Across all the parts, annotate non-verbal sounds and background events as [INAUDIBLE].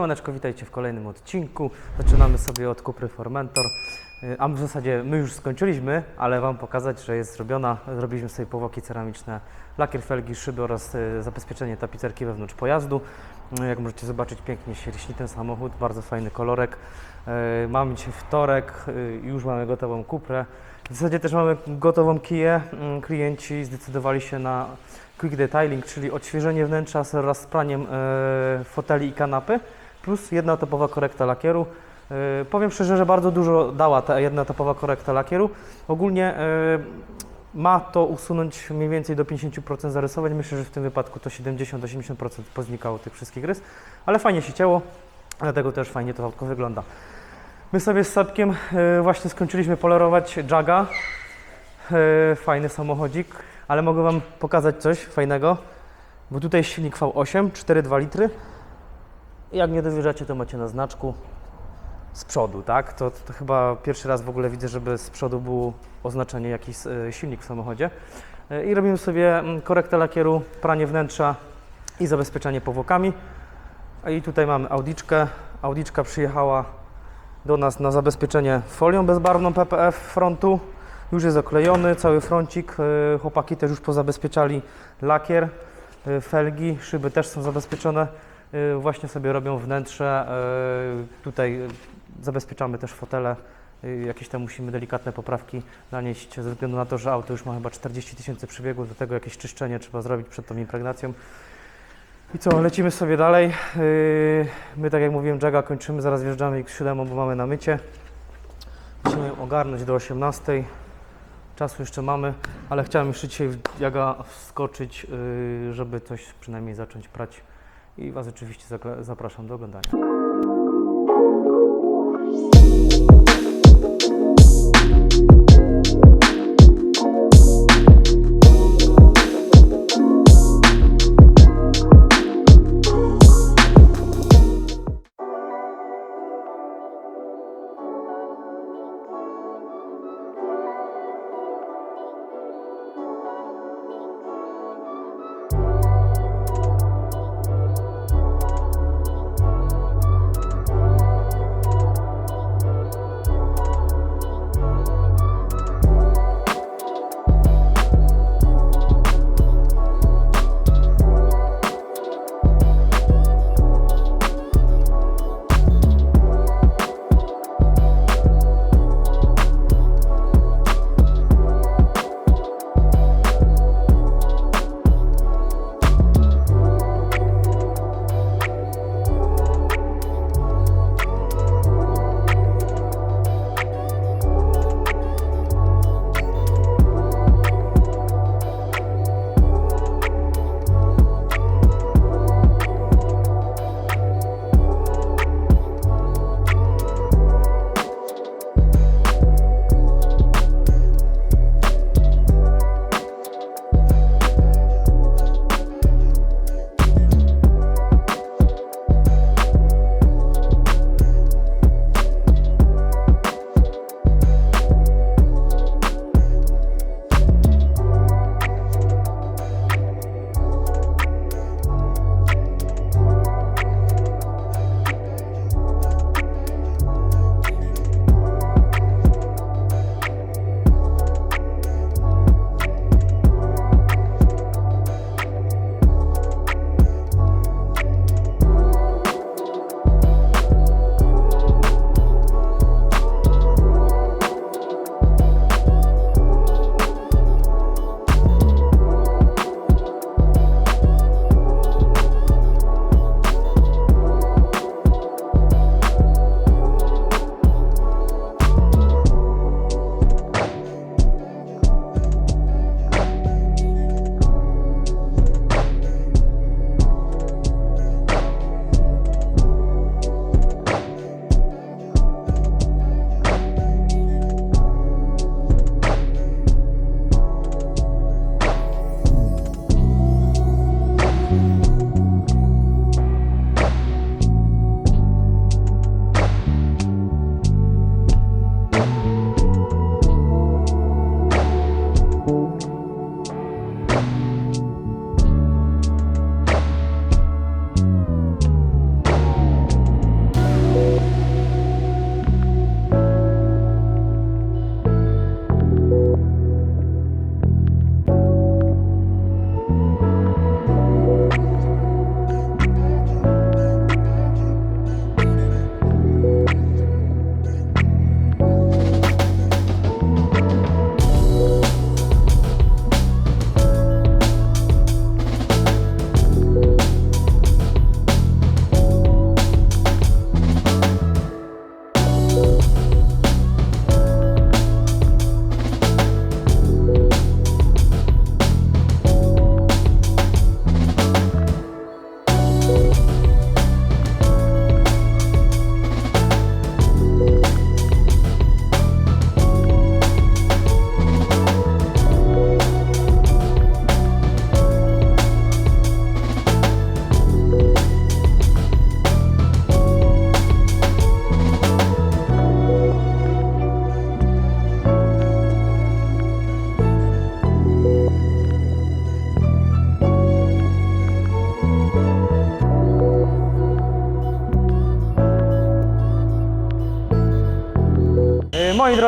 Siemaneczko, witajcie w kolejnym odcinku. Zaczynamy sobie od kupry Formentor. Y, A w zasadzie my już skończyliśmy, ale Wam pokazać, że jest zrobiona. Zrobiliśmy sobie powłoki ceramiczne, lakier felgi, szyby oraz y, zabezpieczenie tapicerki wewnątrz pojazdu. Y, Jak możecie zobaczyć, pięknie się lśni ten samochód, bardzo fajny kolorek. Mamy dzisiaj wtorek, już mamy gotową kuprę. W zasadzie też mamy gotową kiję. Mm, Klienci zdecydowali się na quick detailing, czyli odświeżenie wnętrza oraz z praniem foteli i kanapy, plus jedna topowa korekta lakieru. E, powiem szczerze, że bardzo dużo dała ta jedna topowa korekta lakieru. Ogólnie e, ma to usunąć mniej więcej do 50% zarysowań. Myślę, że w tym wypadku to 70-80% poznikało tych wszystkich rys, ale fajnie się cięło, dlatego też fajnie to autko wygląda. My sobie z Sapkiem e, właśnie skończyliśmy polerować Jaga. Fajny samochodzik, ale mogę Wam pokazać coś fajnego, bo tutaj silnik V8, 4,2 litry. Jak nie dowierzacie, to macie na znaczku z przodu, tak? To, to chyba pierwszy raz w ogóle widzę, żeby z przodu było oznaczenie jakiś e, silnik w samochodzie. E, I robimy sobie mm, korektę lakieru, pranie wnętrza i zabezpieczanie powłokami. I tutaj mamy Audiczkę. Audiczka przyjechała do nas na zabezpieczenie folią bezbarwną PPF frontu. Już jest oklejony cały froncik. E, Chłopaki też już pozabezpieczali lakier, felgi, szyby też są zabezpieczone. E, Właśnie sobie robią wnętrze. E, Tutaj zabezpieczamy też fotele. E, Jakieś tam musimy delikatne poprawki nanieść ze względu na to, że auto już ma chyba 40 tysięcy przebiegów. Do tego jakieś czyszczenie trzeba zrobić przed tą impregnacją. I co, lecimy sobie dalej. My, tak jak mówiłem, Jaga kończymy, zaraz wjeżdżamy X7, bo mamy na mycie. Musimy ogarnąć do 18. Czasu jeszcze mamy, ale chciałem jeszcze dzisiaj w Jaga wskoczyć, żeby coś przynajmniej zacząć prać. I Was oczywiście zapraszam do oglądania.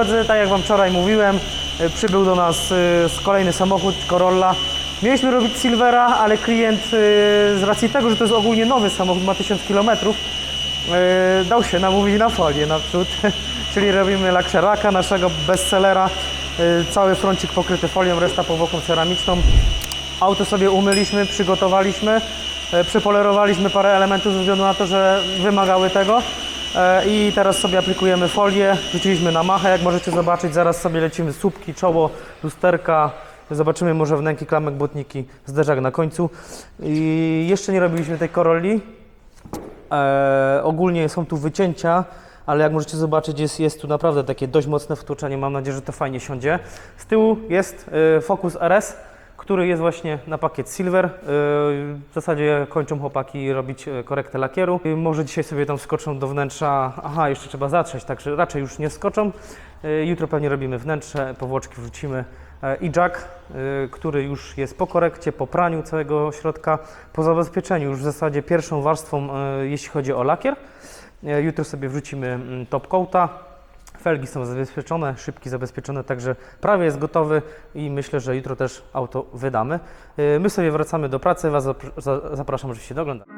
Drodzy, tak jak Wam wczoraj mówiłem, y, przybył do nas y, kolejny samochód Corolla. Mieliśmy robić Silvera, ale klient y, z racji tego, że to jest ogólnie nowy samochód, ma 1000 km, dał się namówić na folię naprzód. [LAUGHS] Czyli robimy Lakszeraka, naszego bestsellera. Cały froncik pokryty folią, reszta powłoką ceramiczną. Auto sobie umyliśmy, przygotowaliśmy, przypolerowaliśmy parę elementów ze względu na to, że wymagały tego. E, I teraz sobie aplikujemy folię, rzuciliśmy na machę, jak możecie zobaczyć, zaraz sobie lecimy słupki, czoło, lusterka, zobaczymy może wnęki, klamek, błotniki, zderzak na końcu. I jeszcze nie robiliśmy tej korolli, E, ogólnie są tu wycięcia, ale jak możecie zobaczyć, jest, jest tu naprawdę takie dość mocne wtłoczenie. Mam nadzieję, że to fajnie siądzie. Z tyłu jest e, Focus RS, który jest właśnie na pakiet Silver. E, w zasadzie kończą chłopaki robić e, korektę lakieru. E, może dzisiaj sobie tam skoczą do wnętrza. Aha, jeszcze trzeba zatrzeć, także raczej już nie skoczą. E, jutro pewnie robimy wnętrze, powłoczki wrzucimy e, i jack, y, który już jest po korekcie, po praniu całego środka, po zabezpieczeniu już w zasadzie pierwszą warstwą, y, jeśli chodzi o lakier. Y, Jutro sobie wrzucimy mm, top coata. Felgi są zabezpieczone, szybki zabezpieczone, także prawie jest gotowy i myślę, że jutro też auto wydamy. Y, My sobie wracamy do pracy, Was zapr- za- zapraszam oczywiście do oglądania.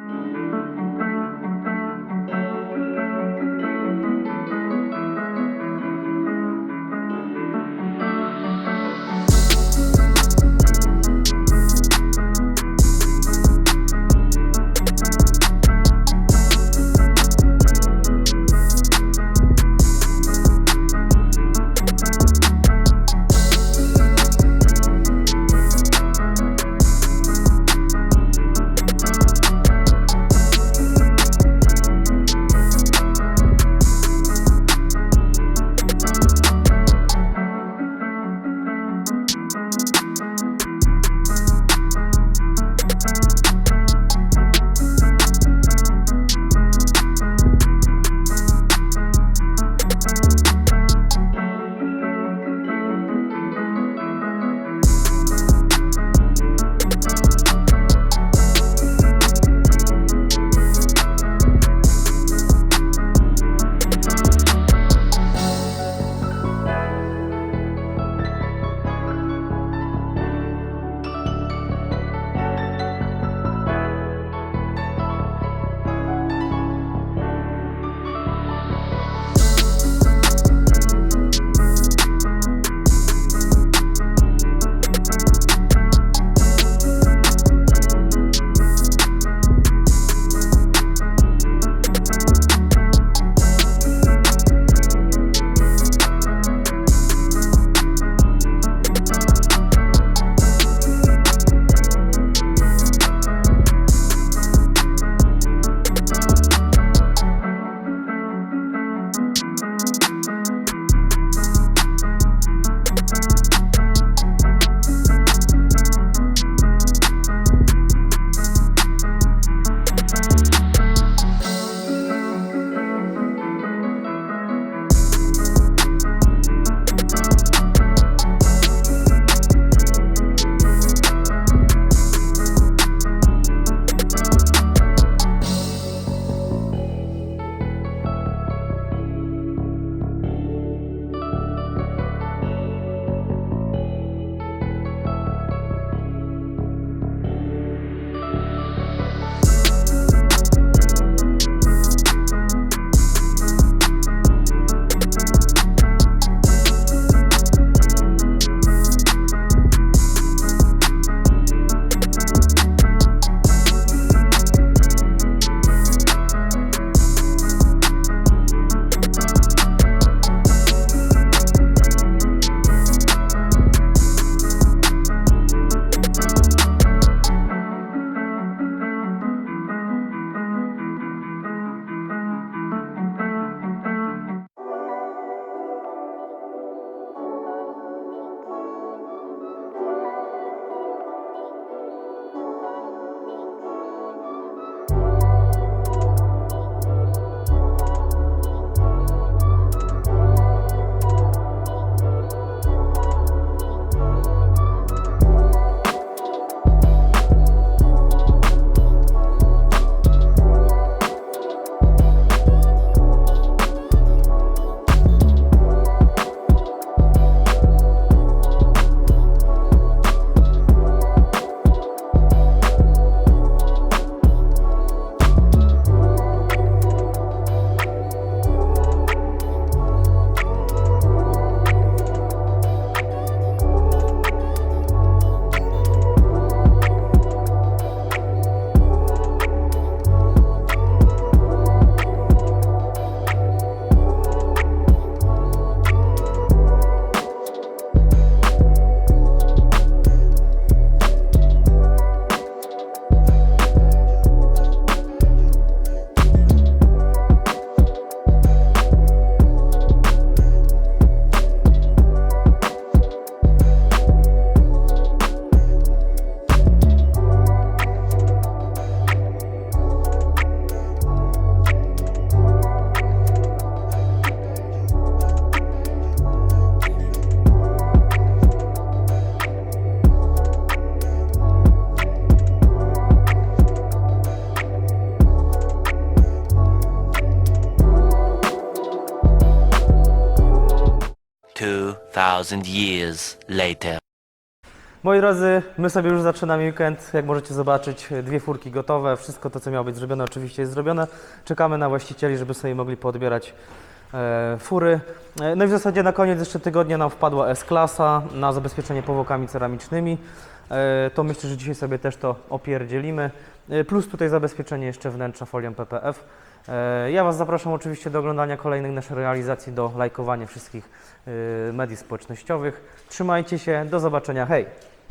2,000 years later. Moi drodzy, my sobie już zaczynamy weekend. Jak możecie zobaczyć, dwie furki gotowe. Wszystko to, co miało być zrobione, oczywiście jest zrobione. Czekamy na właścicieli, żeby sobie mogli poodbierać e, fury. E, no i w zasadzie na koniec jeszcze tygodnia nam wpadła S-klasa na zabezpieczenie powłokami ceramicznymi. E, to myślę, że dzisiaj sobie też to opierdzielimy. Plus tutaj zabezpieczenie jeszcze wnętrza folią PPF. E, ja Was zapraszam oczywiście do oglądania kolejnych naszych realizacji, do lajkowania wszystkich e, mediów społecznościowych. Trzymajcie się, do zobaczenia, hej!